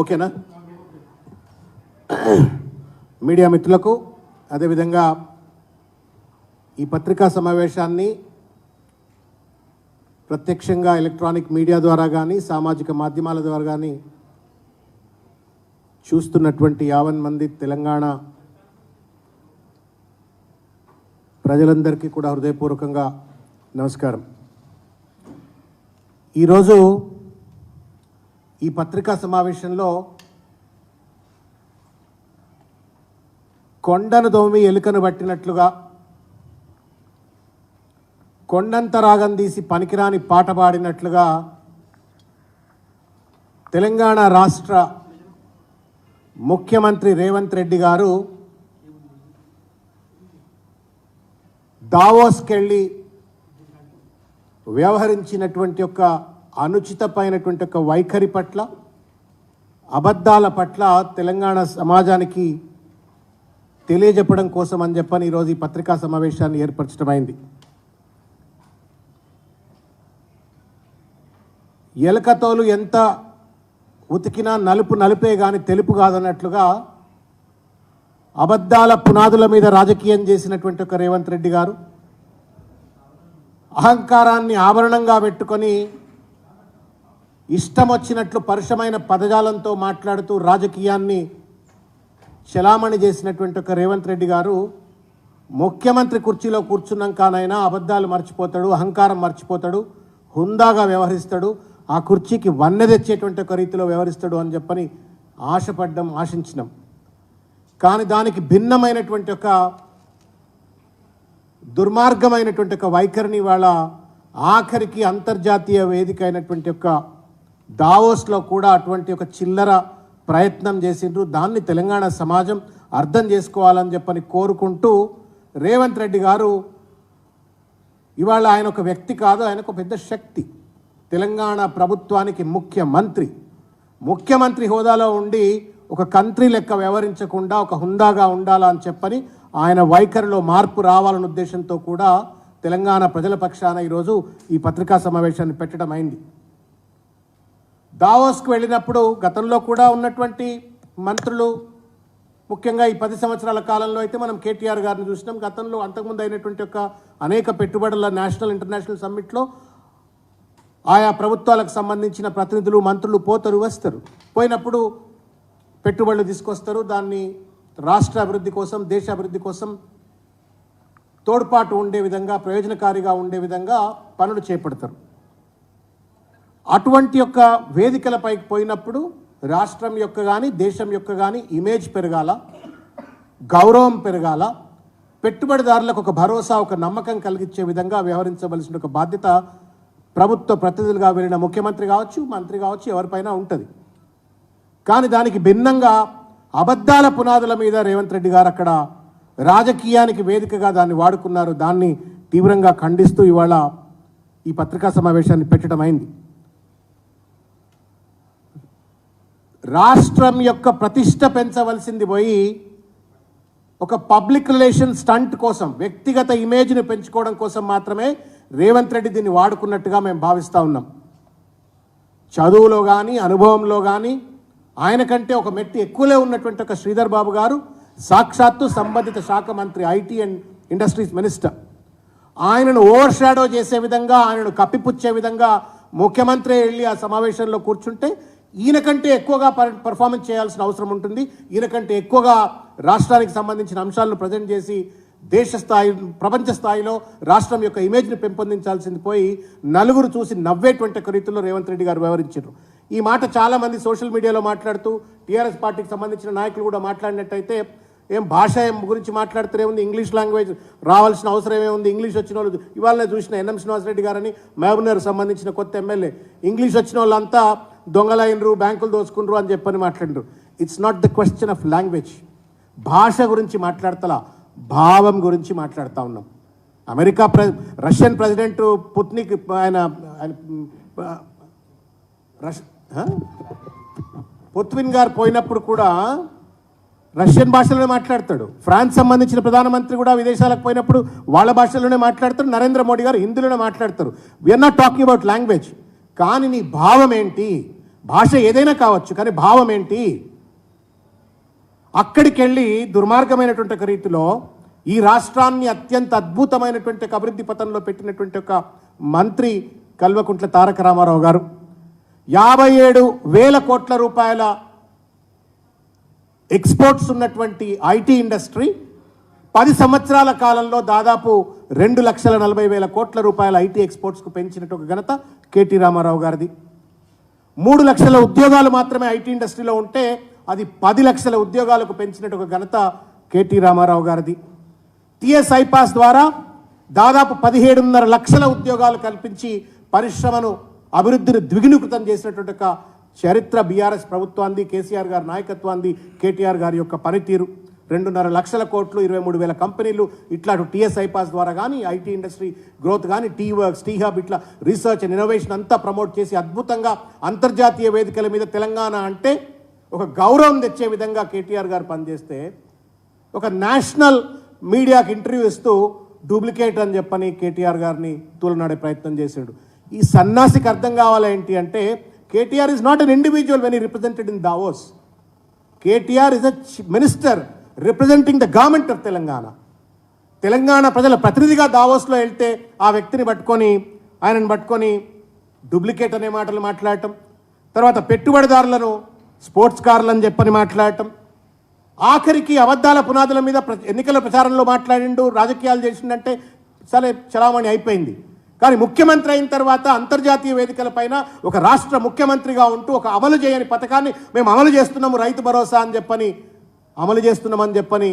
ఓకేనా? మీడియా మిత్రులకు అదేవిధంగా ఈ పత్రికా సమావేశాన్ని ప్రత్యక్షంగా ఎలక్ట్రానిక్ మీడియా ద్వారా కానీ సామాజిక మాధ్యమాల ద్వారా కానీ చూస్తున్నటువంటి యావన్ మంది తెలంగాణ ప్రజలందరికీ కూడా హృదయపూర్వకంగా నమస్కారం. ఈరోజు ఈ పత్రికా సమావేశంలో కొండను దోమి ఎలుకను పట్టినట్లుగా కొండంత రాగం తీసి పనికిరాని పాట పాడినట్లుగా తెలంగాణ రాష్ట్ర ముఖ్యమంత్రి రేవంత్ రెడ్డి గారు దావోస్కెళ్ళి వ్యవహరించినటువంటి యొక్క అనుచితమైనటువంటి ఒక వైఖరి పట్ల అబద్ధాల పట్ల తెలంగాణ సమాజానికి తెలియజెప్పడం కోసం అని చెప్పని ఈరోజు ఈ పత్రికా సమావేశాన్ని ఏర్పరచడమైంది ఎలకతోలు ఎంత ఉతికినా నలుపు నలుపే కానీ తెలుపు కాదన్నట్లుగా అబద్ధాల పునాదుల మీద రాజకీయం చేసినటువంటి ఒక రేవంత్ రెడ్డి గారు అహంకారాన్ని ఆభరణంగా పెట్టుకొని ఇష్టం వచ్చినట్లు పరుషమైన పదజాలంతో మాట్లాడుతూ రాజకీయాన్ని చలామణి చేసినటువంటి ఒక రేవంత్ రెడ్డి గారు ముఖ్యమంత్రి కుర్చీలో కూర్చున్నాకనైనా అబద్ధాలు మర్చిపోతాడు అహంకారం మర్చిపోతాడు హుందాగా వ్యవహరిస్తాడు ఆ కుర్చీకి వన్నె తెచ్చేటువంటి ఒక రీతిలో వ్యవహరిస్తాడు అని చెప్పని ఆశపడ్డం ఆశించినాం. కానీ దానికి భిన్నమైనటువంటి ఒక దుర్మార్గమైనటువంటి ఒక వైఖరిని వాళ్ళ ఆఖరికి అంతర్జాతీయ వేదిక అయినటువంటి ఒక దావోస్లో కూడా అటువంటి ఒక చిల్లర ప్రయత్నం చేసిండ్రు. దాన్ని తెలంగాణ సమాజం అర్థం చేసుకోవాలని చెప్పని కోరుకుంటూ రేవంత్ రెడ్డి గారు ఇవాళ ఆయన ఒక వ్యక్తి కాదు ఆయన ఒక పెద్ద శక్తి. తెలంగాణ ప్రభుత్వానికి ముఖ్యమంత్రి. ముఖ్యమంత్రి హోదాలో ఉండి ఒక కంట్రీ లెక్క వ్యవహరించకుండా ఒక హుందాగా ఉండాలా అని చెప్పని ఆయన వైఖరిలో మార్పు రావాలనే ఉద్దేశంతో కూడా తెలంగాణ ప్రజల పక్షాన ఈరోజు ఈ పత్రికా సమావేశాన్ని పెట్టడం అయింది. దావోస్కు వెళ్ళినప్పుడు గతంలో కూడా ఉన్నటువంటి మంత్రులు ముఖ్యంగా ఈ పది సంవత్సరాల కాలంలో అయితే మనం కేటీఆర్ గారిని చూసినాం. గతంలో అంతకుముందు అయినటువంటి ఒక అనేక పెట్టుబడుల నేషనల్ ఇంటర్నేషనల్ సమ్మిట్లో ఆయా ప్రభుత్వాలకు సంబంధించిన ప్రతినిధులు మంత్రులు పోతారు వస్తారు. పోయినప్పుడు పెట్టుబడులు తీసుకొస్తారు. దాన్ని రాష్ట్ర అభివృద్ధి కోసం దేశ అభివృద్ధి కోసం తోడ్పాటు ఉండే విధంగా ప్రయోజనకారిగా ఉండే విధంగా పనులు చేపడతారు. అటువంటి యొక్క వేదికలపైకి పోయినప్పుడు రాష్ట్రం యొక్క కానీ దేశం యొక్క కానీ ఇమేజ్ పెరగాల గౌరవం పెరగాల పెట్టుబడిదారులకు ఒక భరోసా ఒక నమ్మకం కలిగించే విధంగా వ్యవహరించవలసిన ఒక బాధ్యత ప్రభుత్వ ప్రతినిధులుగా వెళ్ళిన ముఖ్యమంత్రి కావచ్చు మంత్రి కావచ్చు ఎవరిపైనా ఉంటుంది. కానీ దానికి భిన్నంగా అబద్ధాల పునాదుల మీద రేవంత్ రెడ్డి గారు అక్కడ రాజకీయానికి వేదికగా దాన్ని వాడుకున్నారు. దాన్ని తీవ్రంగా ఖండిస్తూ ఇవాళ ఈ పత్రికా సమావేశాన్ని పెట్టడం అయింది. రాష్ట్రం యొక్క ప్రతిష్ట పెంచవలసింది పోయి ఒక పబ్లిక్ రిలేషన్ స్టంట్ కోసం వ్యక్తిగత ఇమేజ్ని పెంచుకోవడం కోసం మాత్రమే రేవంత్ రెడ్డి దీన్ని వాడుకున్నట్టుగా మేము భావిస్తూ ఉన్నాం. చదువులో కానీ అనుభవంలో కానీ ఆయన కంటే ఒక మెట్టి ఎక్కువలే ఉన్నటువంటి ఒక శ్రీధర్ బాబు గారు సాక్షాత్తు సంబంధిత శాఖ మంత్రి ఐటీ అండ్ ఇండస్ట్రీస్ మినిస్టర్. ఆయనను ఓవర్ షాడో చేసే విధంగా ఆయనను కప్పిపుచ్చే విధంగా ముఖ్యమంత్రి వెళ్ళి ఆ సమావేశంలో కూర్చుంటే ఈయన కంటే ఎక్కువగా పర్- పర్ఫార్మెన్స్ చేయాల్సిన అవసరం ఉంటుంది. ఈయన కంటే ఎక్కువగా రాష్ట్రానికి సంబంధించిన అంశాలను ప్రజెంట్ చేసి దేశ స్థాయి ప్రపంచ స్థాయిలో రాష్ట్రం యొక్క ఇమేజ్ని పెంపొందించాల్సింది పోయి నలుగురు చూసి నవ్వేటువంటి ఒక రీతిలో రేవంత్ రెడ్డి గారు వ్యవహరించారు. ఈ మాట చాలామంది సోషల్ మీడియాలో మాట్లాడుతూ టీఆర్ఎస్ పార్టీకి సంబంధించిన నాయకులు కూడా మాట్లాడినట్టయితే ఏం భాష గురించి మాట్లాడుతూనే ఉంది ఇంగ్లీష్ లాంగ్వేజ్ రావాల్సిన అవసరం ఏముంది ఇంగ్లీష్ వచ్చిన వాళ్ళు ఇవాళనే చూసిన ఎన్ఎం శ్రీనివాసరెడ్డి గారని మహబూబ్నగర్ సంబంధించిన కొత్త ఎమ్మెల్యే. ఇంగ్లీష్ వచ్చిన వాళ్ళంతా దొంగలైనరు బ్యాంకులు దోచుకుండ్రు అని చెప్పని మాట్లాడరు it's not the question of language భాష గురించి మాట్లాడతలా భావం గురించి మాట్లాడుతూ ఉన్నాం. అమెరికా ప్రె రష్యన్ ప్రెసిడెంట్ పుత్నిక్ ఆయన ఆయన రష్ పుత్విన్ గారు పోయినప్పుడు కూడా రష్యన్ భాషలోనే మాట్లాడతాడు. ఫ్రాన్స్ సంబంధించిన ప్రధానమంత్రి కూడా విదేశాలకు పోయినప్పుడు వాళ్ళ భాషలోనే మాట్లాడతారు నరేంద్ర మోడీ గారు హిందీలోనే మాట్లాడతారు. We are not talking about language కానీ నీ భావం ఏంటి భాష ఏదైనా కావచ్చు కానీ భావం ఏంటి అక్కడికి వెళ్ళి దుర్మార్గమైనటువంటి ఒక రీతిలో ఈ రాష్ట్రాన్ని అత్యంత అద్భుతమైనటువంటి ఒక అభివృద్ధి పథంలో పెట్టినటువంటి ఒక మంత్రి కల్వకుంట్ల తారక రామారావు గారు. యాభై ఏడు వేల కోట్ల రూపాయల ఎక్స్పోర్ట్స్ ఉన్నటువంటి ఐటీ ఇండస్ట్రీ పది సంవత్సరాల కాలంలో దాదాపు రెండు లక్షల నలభై వేల కోట్ల రూపాయల ఐటీ ఎక్స్పోర్ట్స్కు పెంచినట్టు ఒక ఘనత కేటీ రామారావు గారిది. మూడు లక్షల ఉద్యోగాలు మాత్రమే ఐటీ ఇండస్ట్రీలో ఉంటే అది పది లక్షల ఉద్యోగాలకు పెంచినట్టు ఒక ఘనత కేటీ రామారావు గారిది. టిఎస్ ఐపాస్ ద్వారా దాదాపు పదిహేడున్నర లక్షల ఉద్యోగాలు కల్పించి పరిశ్రమను అభివృద్ధిని ద్విగుణీకృతం చేసినటువంటి ఒక చరిత్ర బీఆర్ఎస్ ప్రభుత్వాన్ని కేసీఆర్ గారి నాయకత్వాన్ని కేటీఆర్ గారి యొక్క పనితీరు. రెండున్నర లక్షల కోట్లు ఇరవై మూడు వేల కంపెనీలు ఇట్లా టీఎస్ఐ పాస్ ద్వారా కానీ ఐటీ ఇండస్ట్రీ గ్రోత్ కానీ టీ వర్క్స్ టీ హబ్ ఇట్లా రీసెర్చ్ అండ్ ఇన్నోవేషన్ అంతా ప్రమోట్ చేసి అద్భుతంగా అంతర్జాతీయ వేదికల మీద తెలంగాణ అంటే ఒక గౌరవం తెచ్చే విధంగా కేటీఆర్ గారు పనిచేస్తే ఒక నేషనల్ మీడియాకి ఇంటర్వ్యూ ఇస్తూ డూప్లికేట్ అని చెప్పని కేటీఆర్ గారిని తూలనాడే ప్రయత్నం చేశాడు. ఈ సన్నాసికి అర్థం కావాలేంటి అంటే KTR is not an individual when he represented in Davos KTR is a minister representing the government of Telangana Telangana ప్రజల ప్రతినిధిగా దావోస్లో వెళ్తే ఆ వ్యక్తిని పట్టుకొని ఆయనను పట్టుకొని డూప్లికేట్ అనే మాటలు మాట్లాడటం తర్వాత పెట్టుబడిదారులను స్పోర్ట్స్ కార్లని చెప్పని మాట్లాడటం ఆఖరికి అబద్ధాల పునాదుల మీద ప్ర- ఎన్నికల ప్రచారంలో మాట్లాడిండు రాజకీయాలు చేసిండంటే సరే చలామణి అయిపోయింది. కానీ ముఖ్యమంత్రి అయిన తర్వాత అంతర్జాతీయ వేదికలపైన ఒక రాష్ట్ర ముఖ్యమంత్రిగా ఉంటూ ఒక అమలు చేయని పథకాన్ని మేము అమలు చేస్తున్నాము రైతు భరోసా అని చెప్పని అమలు చేస్తున్నామని చెప్పని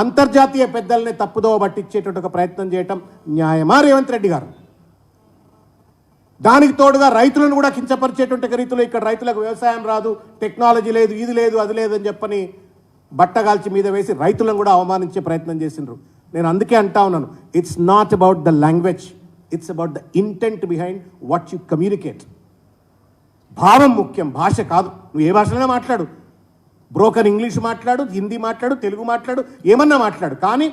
అంతర్జాతీయ పెద్దల్ని తప్పుదోవ పట్టించేటువంటి ఒక ప్రయత్నం చేయటం న్యాయమా? రేవంత్ రెడ్డి గారు. దానికి తోడుగా రైతులను కూడా కించపరిచేటువంటి రీతిలో ఇక్కడ రైతులకు వ్యవసాయం రాదు టెక్నాలజీ లేదు ఇది లేదు అది లేదు అని చెప్పని బట్టగాల్చి మీద వేసి రైతులను కూడా అవమానించే ప్రయత్నం చేసిండ్రు. నేను అందుకే అంటా ఉన్నాను it's not about the language it's about the intent behind what you communicate భావం ముఖ్యం భాష కాదు. నువ్వు ఏ భాషలోనే మాట్లాడు. బ్రోకర్ ఇంగ్లీష్ మాట్లాడు హిందీ మాట్లాడు తెలుగు మాట్లాడు ఏమన్నా మాట్లాడు. కానీ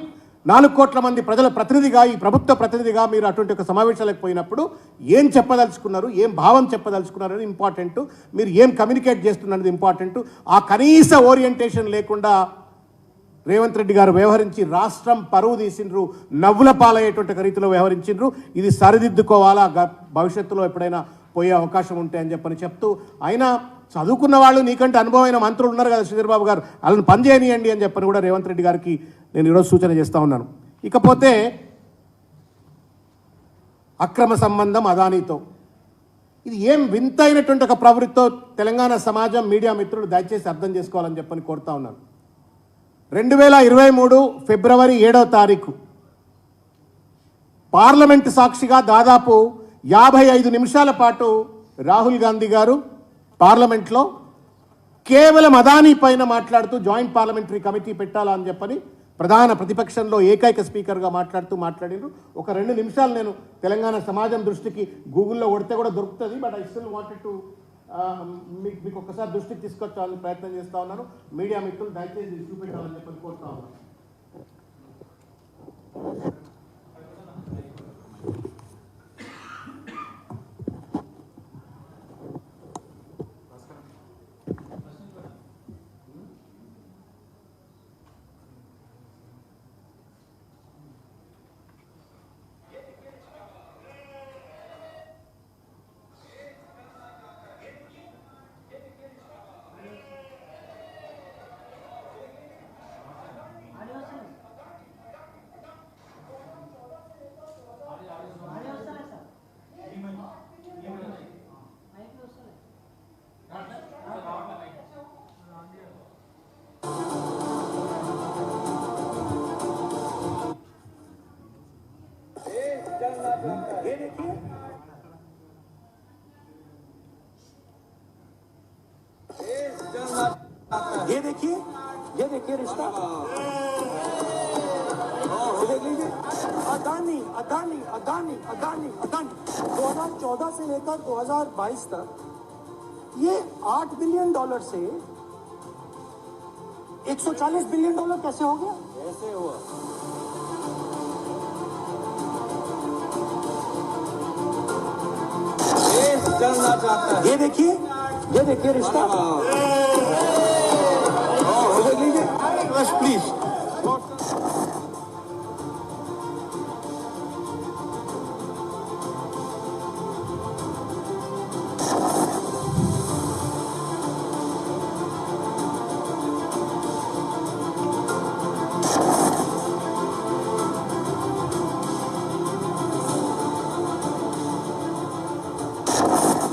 నాలుగు కోట్ల మంది ప్రజల ప్రతినిధిగా ఈ ప్రభుత్వ ప్రతినిధిగా మీరు అటువంటి ఒక సమావేశాలకు పోయినప్పుడు ఏం చెప్పదలుచుకున్నారు ఏం భావం చెప్పదలుచుకున్నారు అనేది ఇంపార్టెంట్ మీరు ఏం కమ్యూనికేట్ చేస్తున్నది ఇంపార్టెంట్ ఆ కనీస ఓరియంటేషన్ లేకుండా రేవంత్ రెడ్డి గారు వ్యవహరించి రాష్ట్రం పరువు తీసిండ్రు నవ్వుల పాలయ్యేటువంటి రీతిలో వ్యవహరించిండ్రు. ఇది సరిదిద్దుకోవాలా? గ- భవిష్యత్తులో ఎప్పుడైనా పోయే అవకాశం ఉంటే అని చెప్పని చెప్తూ అయినా చదువుకున్న వాళ్ళు నీకంటే అనుభవమైన మంత్రులు ఉన్నారు కదా శ్రీధర్బాబు గారు. వాళ్ళని పని చేయనియండి అని చెప్పని కూడా రేవంత్ రెడ్డి గారికి నేను ఈరోజు సూచన చేస్తూ ఉన్నాను. ఇకపోతే అక్రమ సంబంధం అదానీతో. ఇది ఏం వింతైనటువంటి ఒక ప్రవృత్తితో తెలంగాణ సమాజం మీడియా మిత్రులు దయచేసి అర్థం చేసుకోవాలని చెప్పని కోరుతా ఉన్నాను. రెండు వేల ఇరవై మూడు ఫిబ్రవరి ఏడవ తారీఖు పార్లమెంట్ సాక్షిగా దాదాపు యాభై ఐదు నిమిషాల పాటు రాహుల్ గాంధీ గారు పార్లమెంట్లో కేవలం అదానీ పైన మాట్లాడుతూ జాయింట్ పార్లమెంటరీ కమిటీ పెట్టాలా అని చెప్పని ప్రధాన ప్రతిపక్షంలో ఏకైక స్పీకర్గా మాట్లాడుతూ మాట్లాడిండ్రు. ఒక రెండు నిమిషాలు నేను తెలంగాణ సమాజం దృష్టికి గూగుల్లో కొడితే కూడా దొరుకుతుంది but I still wanted to మీకు మీకు ఒక్కసారి దృష్టికి తీసుకొచ్చాలని ప్రయత్నం చేస్తా ఉన్నాను. మీడియా మిత్రులు దయచేసి చూపెట్టాలని చెప్పని కోరుతా ఉన్నాను. देखिए ये देखिए रिश्ता। ये देख लीजिए अदानी अदानी अदानी अदानी अदानी। 2014 से लेकर 2022 तक ये 8 बिलियन डॉलर से 140 बिलियन डॉलर कैसे हो गया? कैसे हुआ। है। ये देखिए ये देखिए रिश्ता। प्लीज़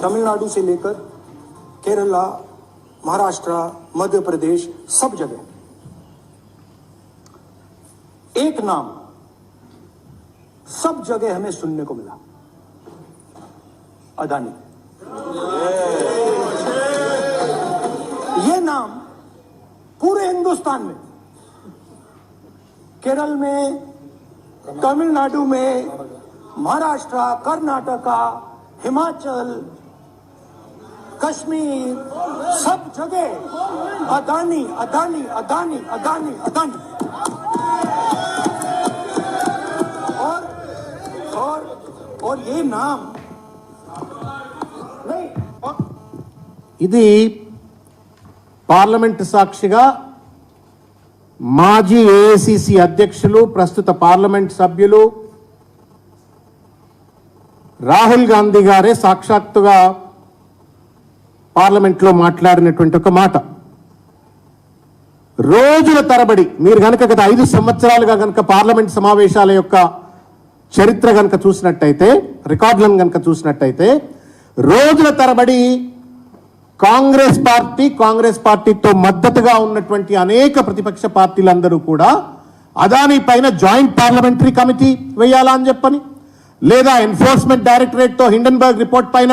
तमिलनाडु से लेकर केरला महाराष्ट्र मध्य प्रदेश सब जगह। एक नाम सब जगह हमें सुनने को मिला। अदानी। ये नाम पूरे हिंदुस्तान में, केरल में, तमिलनाडु में, महाराष्ट्र, कर्नाटका, हिमाचल, कश्मीर, सब जगह अदानी अदानी अदानी अदानी अदानी। और और ये नाम नहीं और ఇది పార్లమెంట్ సాక్షిగా మాజీ ఏఐసిసి అధ్యక్షులు ప్రస్తుత పార్లమెంట్ సభ్యులు రాహుల్ గాంధీ గారే సాక్షాత్తుగా పార్లమెంట్లో మాట్లాడినటువంటి ఒక మాట రోజుల తరబడి మీరు కనుక గత ఐదు సంవత్సరాలుగా కనుక పార్లమెంట్ సమావేశాల యొక్క చరిత్ర కనుక చూసినట్టయితే రికార్డులను కనుక చూసినట్టయితే రోజుల తరబడి కాంగ్రెస్ పార్టీ కాంగ్రెస్ పార్టీతో మద్దతుగా ఉన్నటువంటి అనేక ప్రతిపక్ష పార్టీలందరూ కూడా అదాని పైన జాయింట్ పార్లమెంటరీ కమిటీ వేయాలా అని చెప్పని లేదా ఎన్ఫోర్స్మెంట్ డైరెక్టరేట్తో హిండన్బర్గ్ రిపోర్ట్ పైన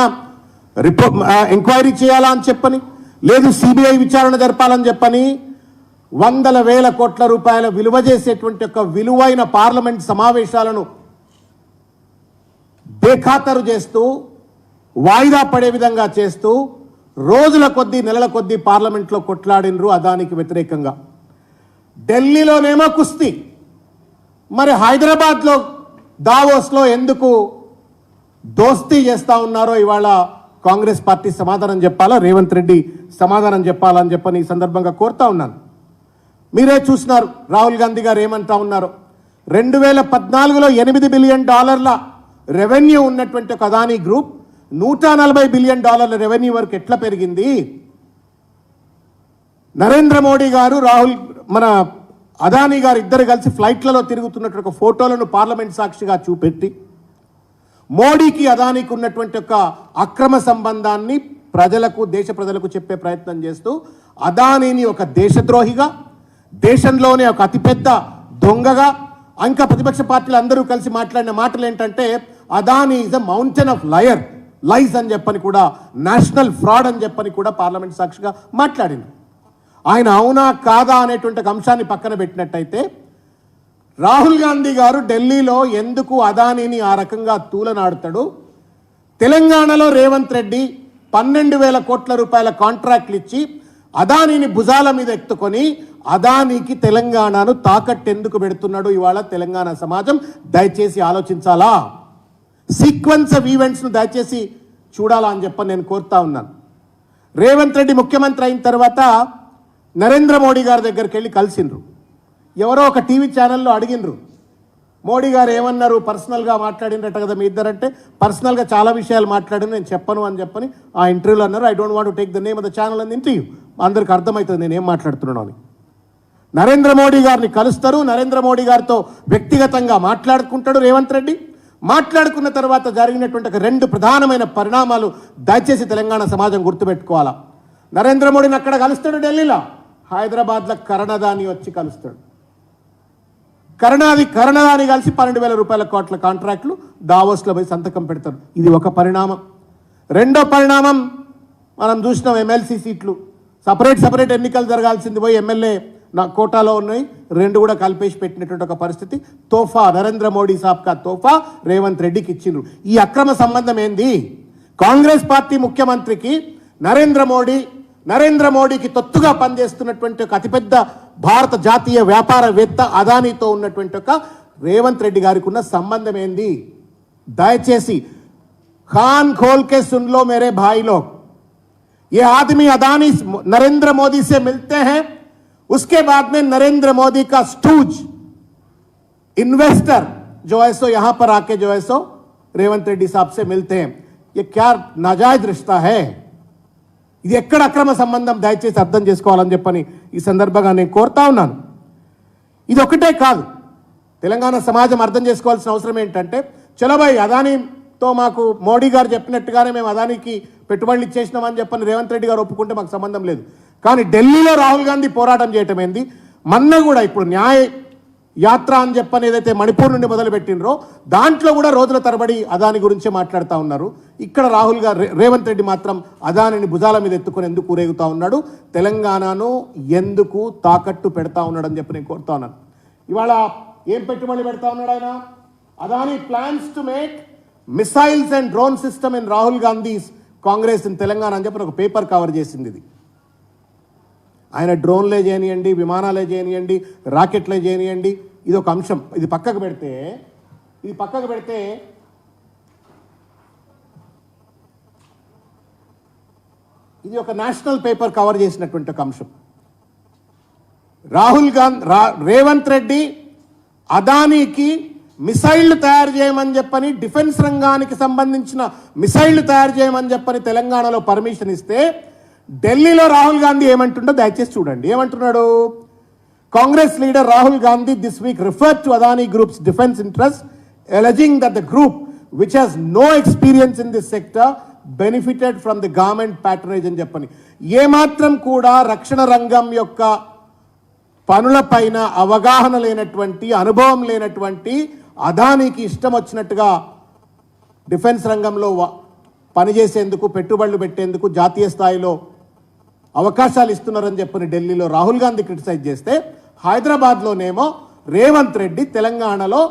రిపోర్ట్ ఎంక్వైరీ చేయాలా అని చెప్పని లేదు సిబిఐ విచారణ జరపాలని చెప్పని వందల వేల కోట్ల రూపాయల విలువ చేసేటువంటి ఒక విలువైన పార్లమెంట్ సమావేశాలను బేఖాతరు చేస్తూ వాయిదా పడే విధంగా చేస్తూ రోజుల కొద్దీ నెలల కొద్దీ పార్లమెంట్లో కొట్లాడినరు అదానికి వ్యతిరేకంగా. ఢిల్లీలోనేమో కుస్తీ. మరి హైదరాబాద్లో దావోస్లో ఎందుకు దోస్తీ చేస్తా ఉన్నారో ఇవాళ కాంగ్రెస్ పార్టీ సమాధానం చెప్పాలా? రేవంత్ రెడ్డి సమాధానం చెప్పాలని చెప్పని ఈ సందర్భంగా కోరుతా ఉన్నాను. మీరే చూసినారు రాహుల్ గాంధీ గారు ఏమంటా ఉన్నారు? రెండు వేల పద్నాలుగులో ఎనిమిది బిలియన్ డాలర్ల రెవెన్యూ ఉన్నటువంటి ఒక అదానీ గ్రూప్ నూట నలభై బిలియన్ డాలర్ల రెవెన్యూ వరకు ఎట్లా పెరిగింది? నరేంద్ర మోడీ గారు రాహుల్ మన అదానీ గారు ఇద్దరు కలిసి ఫ్లైట్లలో తిరుగుతున్నటువంటి ఒక ఫోటోలను పార్లమెంట్ సాక్షిగా చూపెట్టి మోడీకి అదానికి ఉన్నటువంటి ఒక అక్రమ సంబంధాన్ని ప్రజలకు దేశ ప్రజలకు చెప్పే ప్రయత్నం చేస్తూ అదానీని ఒక దేశద్రోహిగా దేశంలోనే ఒక అతిపెద్ద దొంగగా ఇంకా ప్రతిపక్ష పార్టీలు అందరూ కలిసి మాట్లాడిన మాటలు ఏంటంటే Adani is a mountain of liar lies అని చెప్పని కూడా నేషనల్ ఫ్రాడ్ అని చెప్పని కూడా పార్లమెంట్ సాక్షిగా మాట్లాడింది. ఆయన అవునా కాదా అనేటువంటి అంశాన్ని పక్కన పెట్టినట్టయితే రాహుల్ గాంధీ గారు ఢిల్లీలో ఎందుకు అదానీని ఆ రకంగా తూలనాడుతాడు? తెలంగాణలో రేవంత్ రెడ్డి పన్నెండు వేల కోట్ల రూపాయల కాంట్రాక్ట్లు ఇచ్చి అదానీని భుజాల మీద ఎత్తుకొని అదానీకి తెలంగాణను తాకట్టు ఎందుకు పెడుతున్నాడు ఇవాళ తెలంగాణ సమాజం? దయచేసి ఆలోచించాలా? సీక్వెన్స్ ఆఫ్ ఈవెంట్స్ను దయచేసి చూడాలా అని చెప్పని నేను కోరుతా ఉన్నాను. రేవంత్ రెడ్డి ముఖ్యమంత్రి అయిన తర్వాత నరేంద్ర మోడీ గారి దగ్గరికి వెళ్ళి కలిసిండ్రు. ఎవరో ఒక టీవీ ఛానల్లో అడిగినరు మోడీ గారు ఏమన్నారు? పర్సనల్గా మాట్లాడినట్టు కదా మీ ఇద్దరంటే పర్సనల్గా చాలా విషయాలు మాట్లాడిన నేను చెప్పను అని చెప్పని ఆ ఇంటర్వ్యూలో అన్నారు. I don't want take the name of the channel అని ఇంటర్వ్యూ అందరికి అర్థమవుతుంది నేను ఏం మాట్లాడుతున్నాను అని. నరేంద్ర మోడీ గారిని కలుస్తారు. నరేంద్ర మోడీ గారితో వ్యక్తిగతంగా మాట్లాడుకుంటాడు రేవంత్ రెడ్డి. మాట్లాడుకున్న తర్వాత జరిగినటువంటి రెండు ప్రధానమైన పరిణామాలు దయచేసి తెలంగాణ సమాజం గుర్తుపెట్టుకోవాలా? నరేంద్ర మోడీని అక్కడ కలుస్తాడు ఢిల్లీలో. హైదరాబాద్లో కరణదాని వచ్చి కలుస్తాడు. కరణాది కరణదాని కలిసి పన్నెండు వేల రూపాయల కోట్ల కాంట్రాక్టులు దావోస్లో పోయి సంతకం పెడతారు. ఇది ఒక పరిణామం. రెండో పరిణామం మనం చూసినాం ఎమ్మెల్సీ సీట్లు. సపరేట్ సపరేట్ ఎన్నికలు జరగాల్సింది పోయి ఎమ్మెల్యే నా కోటాలో ఉన్నాయి రెండు కూడా కలిపేసి పెట్టినటువంటి ఒక పరిస్థితి తోఫా నరేంద్ర మోడీ సాబ్కా తోఫా రేవంత్ రెడ్డికి ఇచ్చిండ్రు ఈ అక్రమ సంబంధం ఏంది కాంగ్రెస్ పార్టీ ముఖ్యమంత్రికి నరేంద్ర మోడీ నరేంద్ర మోడీకి తొత్తుగా పనిచేస్తున్నటువంటి ఒక అతిపెద్ద భారత జాతీయ వ్యాపారవేత్త అదానీతో ఉన్నటువంటి ఒక రేవంత్ రెడ్డి గారికి ఉన్న సంబంధం ఏంది దయచేసి ఖాన్ ఖోల్ కే సున్లో మేరే భాయిలో ये आदमी अदानी नरेंद्र मोदी से मिलते हैं उसके बाद में नरेंद्र मोदी का स्टूज इन्वेस्टर जो है सो यहां पर आके जो है सो रेवंत रेड्डी साहब से मिलते हैं ये क्या नाजायज रिश्ता है ఇది ఎక్కడ అక్రమ సంబంధం దయచేసి అర్థం చేసుకోవాలని చెప్పని ఈ సందర్భంగా నేను కోరుతా ఉన్నాను ఇది ఒకటే కాదు తెలంగాణ సమాజం అర్థం చేసుకోవాల్సిన అవసరం ఏంటంటే చలబాయ్ అదానీతో మాకు మోడీ గారు చెప్పినట్టుగానే మేము అదానికి పెట్టుబడులు ఇచ్చేసినామని చెప్పని రేవంత్ రెడ్డి గారు ఒప్పుకుంటే మాకు సంబంధం లేదు కానీ ఢిల్లీలో రాహుల్ గాంధీ పోరాటం చేయటం ఏంది? మన్న కూడా ఇప్పుడు న్యాయ యాత్ర అని చెప్పని ఏదైతే మణిపూర్ నుండి మొదలుపెట్టినరో దాంట్లో కూడా రోజుల తరబడి అదాని గురించే మాట్లాడుతూ ఉన్నారు. ఇక్కడ రాహుల్ గారు రే- రేవంత్ రెడ్డి మాత్రం అదానిని భుజాల మీద ఎత్తుకొని ఎందుకు ఊరేగుతూ ఉన్నాడు? తెలంగాణను ఎందుకు తాకట్టు పెడతా ఉన్నాడని చెప్పి నేను కోరుతా ఉన్నాను. ఇవాళ ఏం పెట్టుబడి పెడతా ఉన్నాడు ఆయన? Adani plans to make missiles and drone system in Rahul Gandhi's Congress in Telangana అని చెప్పి ఒక పేపర్ కవర్ చేసింది ఇది. ఆయన డ్రోన్లే చేయనియండి విమానాలే చేయనియండి రాకెట్లే చేయనియండి. ఇది ఒక అంశం. ఇది పక్కకు పెడితే ఇది పక్కకు పెడితే ఇది ఒక నేషనల్ పేపర్ కవర్ చేసినటువంటి ఒక అంశం. రాహుల్ గాంధీ రా రేవంత్ రెడ్డి అదానీకి మిసైళ్ళు తయారు చేయమని చెప్పని డిఫెన్స్ రంగానికి సంబంధించిన మిసైళ్ళు తయారు చేయమని చెప్పని తెలంగాణలో పర్మిషన్ ఇస్తే ఢిల్లీలో రాహుల్ గాంధీ ఏమంటుండో దయచేసి చూడండి. ఏమంటున్నాడు? Congress leader Rahul Gandhi this week refer to Adani group's defence interest alleging that the group which has no experience in this sector benefited from the government patronage అని చెప్పని. ఏమాత్రం కూడా రక్షణ రంగం యొక్క పనులపైన అవగాహన లేనటువంటి అనుభవం లేనటువంటి అదానికి ఇష్టం వచ్చినట్టుగా డిఫెన్స్ రంగంలో పనిచేసేందుకు పెట్టుబడులు పెట్టేందుకు జాతీయ స్థాయిలో అవకాశాలు ఇస్తున్నారని చెప్పని ఢిల్లీలో రాహుల్ గాంధీ క్రిటిసైజ్ చేస్తే హైదరాబాద్లోనేమో రేవంత్ రెడ్డి తెలంగాణలో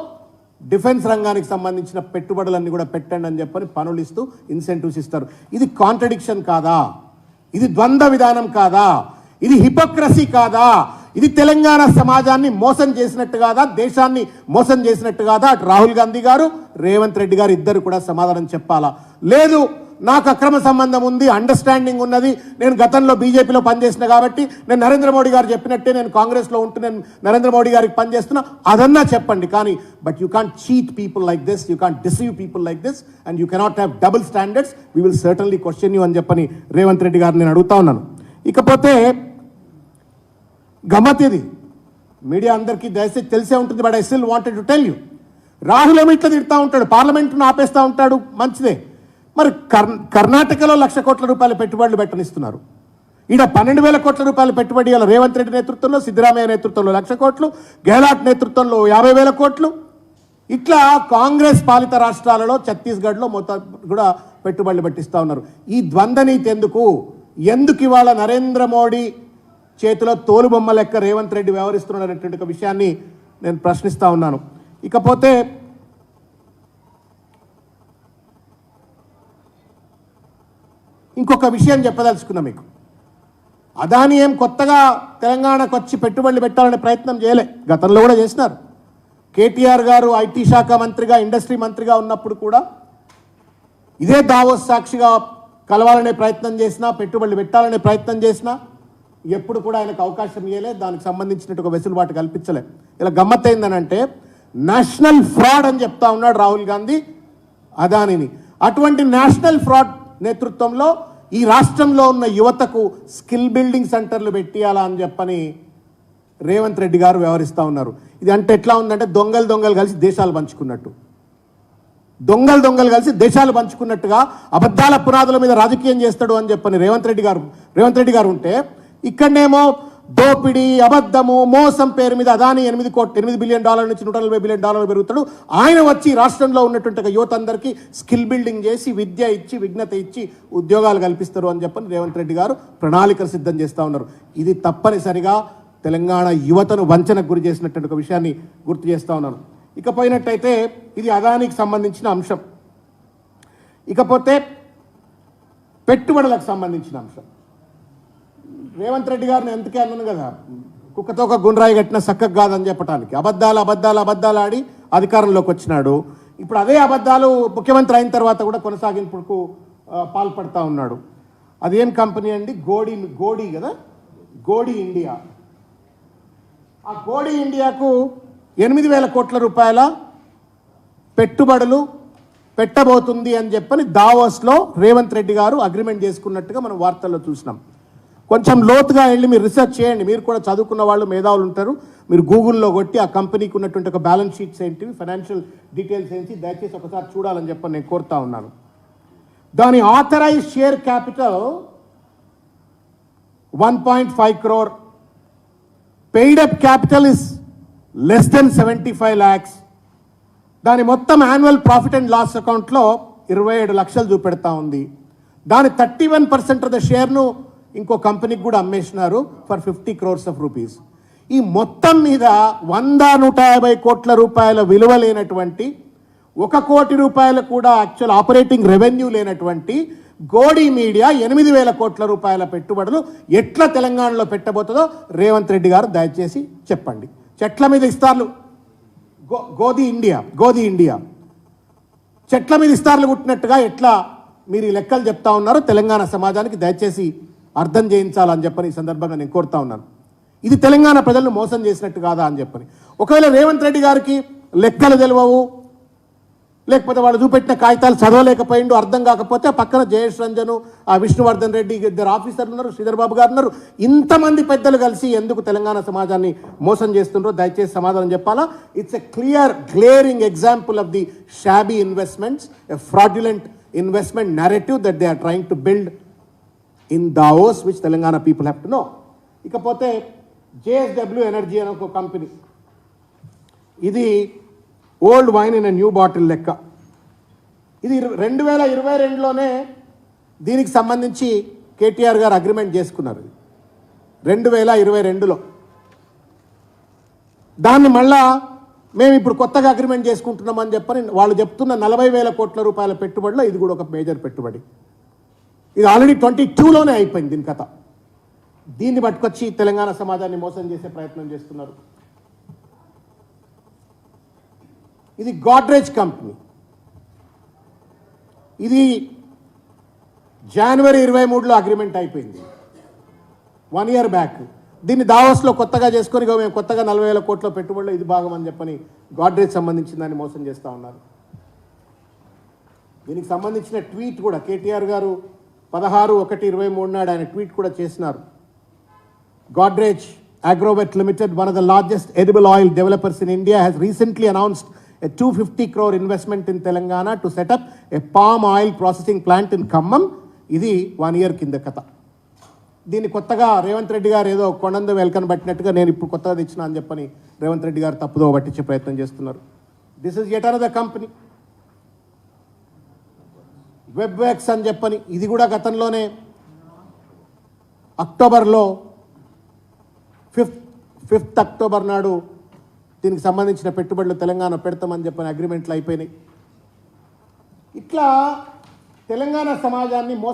డిఫెన్స్ రంగానికి సంబంధించిన పెట్టుబడులన్నీ కూడా పెట్టండి అని చెప్పని పనులు ఇస్తూ ఇన్సెంటివ్స్ ఇస్తారు. ఇది కాంట్రడిక్షన్ కాదా? ఇది ద్వంద్వ విధానం కాదా? ఇది హిపోక్రసీ కాదా? ఇది తెలంగాణ సమాజాన్ని మోసం చేసినట్టు కాదా? దేశాన్ని మోసం చేసినట్టు కాదా? అటు రాహుల్ గాంధీ గారు రేవంత్ రెడ్డి గారు ఇద్దరు కూడా సమాధానం చెప్పాలా? లేదు నాకు అక్రమ సంబంధం ఉంది అండర్స్టాండింగ్ ఉన్నది. నేను గతంలో బీజేపీలో పనిచేసిన కాబట్టి నేను నరేంద్ర మోడీ గారు చెప్పినట్టే నేను కాంగ్రెస్లో ఉంటూ నేను నరేంద్ర మోడీ గారికి పనిచేస్తున్నా. అదన్నా చెప్పండి కానీ but you can't cheat people like this you can't deceive people like this and you cannot have double standards we will certainly question you అని చెప్పని రేవంత్ రెడ్డి గారు నేను అడుగుతా ఉన్నాను. ఇకపోతే గమ్మత్ ఇది. మీడియా అందరికీ దయచేసి తెలిసే ఉంటుంది but I still wanted to tell you Rahul ఏమో ఇట్లా తిడతా ఉంటాడు? పార్లమెంట్ను ఆపేస్తూ ఉంటాడు? మంచిదే. మరి కర్ కర్ణాటకలో లక్ష కోట్ల రూపాయల పెట్టుబడులు పెట్టనిస్తున్నారు. ఈడ పన్నెండు వేల కోట్ల రూపాయల పెట్టుబడి ఇలా రేవంత్ రెడ్డి నేతృత్వంలో సిద్ధరామయ్య నేతృత్వంలో లక్ష కోట్లు గెహ్లాట్ నేతృత్వంలో యాభై వేల కోట్లు. ఇట్లా కాంగ్రెస్ పాలిత రాష్ట్రాలలో ఛత్తీస్గఢ్లో మొత్తం కూడా పెట్టుబడులు పెట్టిస్తూ ఉన్నారు. ఈ ద్వంద్వ నీతి ఎందుకు? ఎందుకు ఇవాళ నరేంద్ర మోడీ చేతిలో తోలుబొమ్మ లెక్క రేవంత్ రెడ్డి వ్యవహరిస్తున్నాడు అనేటువంటి ఒక విషయాన్ని నేను ప్రశ్నిస్తూ ఉన్నాను. ఇకపోతే ఇంకొక విషయం చెప్పదలుచుకున్నా మీకు. అదాని ఏం కొత్తగా తెలంగాణకు వచ్చి పెట్టుబడులు పెట్టాలనే ప్రయత్నం చేయలే. గతంలో కూడా చేసినారు. కేటీఆర్ గారు ఐటీ శాఖ మంత్రిగా ఇండస్ట్రీ మంత్రిగా ఉన్నప్పుడు కూడా ఇదే దావోస్ సాక్షిగా కలవాలనే ప్రయత్నం చేసినా పెట్టుబడులు పెట్టాలనే ప్రయత్నం చేసినా ఎప్పుడు కూడా ఆయనకు అవకాశం ఇవ్వలే దానికి సంబంధించినట్టు ఒక వెసులుబాటు కల్పించలే. ఇలా గమ్మత్తైందనంటే నేషనల్ ఫ్రాడ్ అని చెప్తా ఉన్నాడు రాహుల్ గాంధీ అదానిని. అటువంటి నేషనల్ ఫ్రాడ్ నేతృత్వంలో ఈ రాష్ట్రంలో ఉన్న యువతకు స్కిల్ బిల్డింగ్ సెంటర్లు పెట్టియాలా అని చెప్పని రేవంత్ రెడ్డి గారు వ్యవహరిస్తూ ఉన్నారు. ఇది అంటే ఎట్లా ఉందంటే దొంగలు దొంగలు కలిసి దేశాలు పంచుకున్నట్టు. దొంగలు దొంగలు కలిసి దేశాలు పంచుకున్నట్టుగా అబద్ధాల పునాదుల మీద రాజకీయం చేస్తాడు అని చెప్పని రేవంత్ రెడ్డి గారు రేవంత్ రెడ్డి గారు ఉంటే ఇక్కడనేమో దోపిడీ అబద్ధము మోసం పేరు మీద అదాని ఎనిమిది కోట్ ఎనిమిది బిలియన్ డాలర్ నుంచి నూట నలభై బిలియన్ డాలర్లు పెరుగుతాడు. ఆయన వచ్చి రాష్ట్రంలో ఉన్నటువంటి యువత అందరికీ స్కిల్ బిల్డింగ్ చేసి విద్య ఇచ్చి విఘ్నత ఇచ్చి ఉద్యోగాలు కల్పిస్తారు అని చెప్పని రేవంత్ రెడ్డి గారు ప్రణాళికలు సిద్ధం చేస్తూ ఉన్నారు. ఇది తప్పనిసరిగా తెలంగాణ యువతను వంచనకు గురి చేసినటువంటి ఒక విషయాన్ని గుర్తు చేస్తూ ఉన్నాను ఇకపోయినట్టయితే ఇది అదానికి సంబంధించిన అంశం. ఇకపోతే పెట్టుబడులకు సంబంధించిన అంశం. రేవంత్ రెడ్డి గారిని ఎందుకే అన్నాను కదా? కుక్కతో ఒక గుండ్రాయి కట్టిన చక్కగా కాదని చెప్పడానికి అబద్ధాలు అబద్ధాలు అబద్ధాలు ఆడి అధికారంలోకి వచ్చినాడు. ఇప్పుడు అదే అబద్ధాలు ముఖ్యమంత్రి అయిన తర్వాత కూడా కొనసాగింపుకు పాల్పడతా ఉన్నాడు. అదేం కంపెనీ అండి? గోడి గోడి కదా? గోడి ఇండియా. ఆ గోడి ఇండియాకు ఎనిమిది వేల కోట్ల రూపాయల పెట్టుబడులు పెట్టబోతుంది అని చెప్పని దావోస్లో రేవంత్ రెడ్డి గారు అగ్రిమెంట్ చేసుకున్నట్టుగా మనం వార్తల్లో చూసినాం. కొంచెం లోతుగా వెళ్ళి మీరు రీసెర్చ్ చేయండి. మీరు కూడా చదువుకున్న వాళ్ళు మేధావులు ఉంటారు. మీరు గూగుల్లో కొట్టి ఆ కంపెనీకి ఉన్నటువంటి ఒక బ్యాలెన్స్ షీట్స్ ఏంటివి ఫైనాన్షియల్ డీటెయిల్స్ ఏంటి దయచేసి ఒకసారి చూడాలని చెప్పని నేను కోరుతా ఉన్నాను. దాని authorise share capital one point five crore paid up capital is less than seventy five lakhs దాని మొత్తం యాన్యువల్ ప్రాఫిట్ అండ్ లాస్ అకౌంట్లో ఇరవై ఏడు లక్షలు చూపెడతా ఉంది. దాని thirty one percent of the షేర్ను ఇంకో కంపెనీకి కూడా అమ్మేసినారు for fifty crores of rupees. ఈ మొత్తం మీద వంద నూట యాభై కోట్ల రూపాయల విలువ లేనటువంటి ఒక కోటి రూపాయలు కూడా యాక్చువల్ ఆపరేటింగ్ రెవెన్యూ లేనటువంటి గోడి మీడియా ఎనిమిది వేల కోట్ల రూపాయల పెట్టుబడులు ఎట్లా తెలంగాణలో పెట్టబోతుందో రేవంత్ రెడ్డి గారు దయచేసి చెప్పండి. చెట్ల మీద ఇస్తార్లు. Go Godi India Godi India. చెట్ల మీద ఇస్తార్లు కుట్టినట్టుగా ఎట్లా మీరు ఈ లెక్కలు చెప్తా ఉన్నారో తెలంగాణ సమాజానికి దయచేసి అర్థం చేయించాలని చెప్పని ఈ సందర్భంగా నేను కోరుతా ఉన్నాను. ఇది తెలంగాణ ప్రజలను మోసం చేసినట్టు కాదా అని చెప్పని. ఒకవేళ రేవంత్ రెడ్డి గారికి లెక్కలు తెలియవు లేకపోతే వాళ్ళు చూపెట్టిన కాగితాలు చదవలేకపోయిండు అర్థం కాకపోతే పక్కన జయేష్ రంజను ఆ విష్ణువర్ధన్ రెడ్డి ఇద్దరు ఆఫీసర్లు ఉన్నారు శ్రీధర్ బాబు గారు ఉన్నారు. ఇంతమంది పెద్దలు కలిసి ఎందుకు తెలంగాణ సమాజాన్ని మోసం చేస్తుండ్రో దయచేసి సమాధానం చెప్పాలా? It's a clear glaring example of the shabby investments a fraudulent investment narrative that they are trying to build in Davos which Telangana people have to know ఇకపోతే జేఎస్డబ్ల్యూ ఎనర్జీ అనే ఒక కంపెనీ ఇది old wine in new bottle లెక్క. ఇది రెండు వేల ఇరవై రెండులోనే దీనికి సంబంధించి కేటీఆర్ గారు అగ్రిమెంట్ చేసుకున్నారు రెండు వేల ఇరవై రెండులో. దాన్ని మళ్ళా మేము ఇప్పుడు కొత్తగా అగ్రిమెంట్ చేసుకుంటున్నామని చెప్పని వాళ్ళు చెప్తున్న నలభై వేల కోట్ల రూపాయల పెట్టుబడిలో ఇది కూడా ఒక మేజర్ పెట్టుబడి. ఇది ఆల్రెడీ ట్వంటీ టూలోనే అయిపోయింది దీని కథ. దీన్ని పట్టుకొచ్చి తెలంగాణ సమాజాన్ని మోసం చేసే ప్రయత్నం చేస్తున్నారు. ఇది గాడ్రేజ్ కంపెనీ. ఇది జనవరి ఇరవై మూడులో అగ్రిమెంట్ అయిపోయింది. One year back. దీన్ని దావస్లో కొత్తగా చేసుకొని మేము కొత్తగా నలభై వేల కోట్ల పెట్టుబడిలో ఇది భాగం అని చెప్పని గాడ్రేజ్ సంబంధించిన దాన్ని మోసం చేస్తూ ఉన్నారు. దీనికి సంబంధించిన ట్వీట్ కూడా కేటీఆర్ గారు పదహారు ఒకటి ఇరవై మూడు నాడు ఆయన ట్వీట్ కూడా చేసినారు. Godrej agrovet limited one of the largest edible oil developers in India has recently announced a two fifty crore investment in Telangana to set up a palm oil processing plant in Khammam ఇది one year కింద కథ. దీన్ని కొత్తగా రేవంత్ రెడ్డి గారు ఏదో కొండందు వెల్కన్ పట్టినట్టుగా నేను ఇప్పుడు కొత్తగా తెచ్చిన అని చెప్పని రేవంత్ రెడ్డి గారు తప్పుదో పట్టించే ప్రయత్నం చేస్తున్నారు. This is ఎటర్ the company web wax అని చెప్పని ఇది కూడా గతంలోనే. అక్టోబర్లో ఫిఫ్త్ ఫిఫ్త్ అక్టోబర్ నాడు దీనికి సంబంధించిన పెట్టుబడులు తెలంగాణ పెడతామని చెప్పని అగ్రిమెంట్లు అయిపోయినాయి. ఇట్లా తెలంగాణ సమాజాన్ని మోస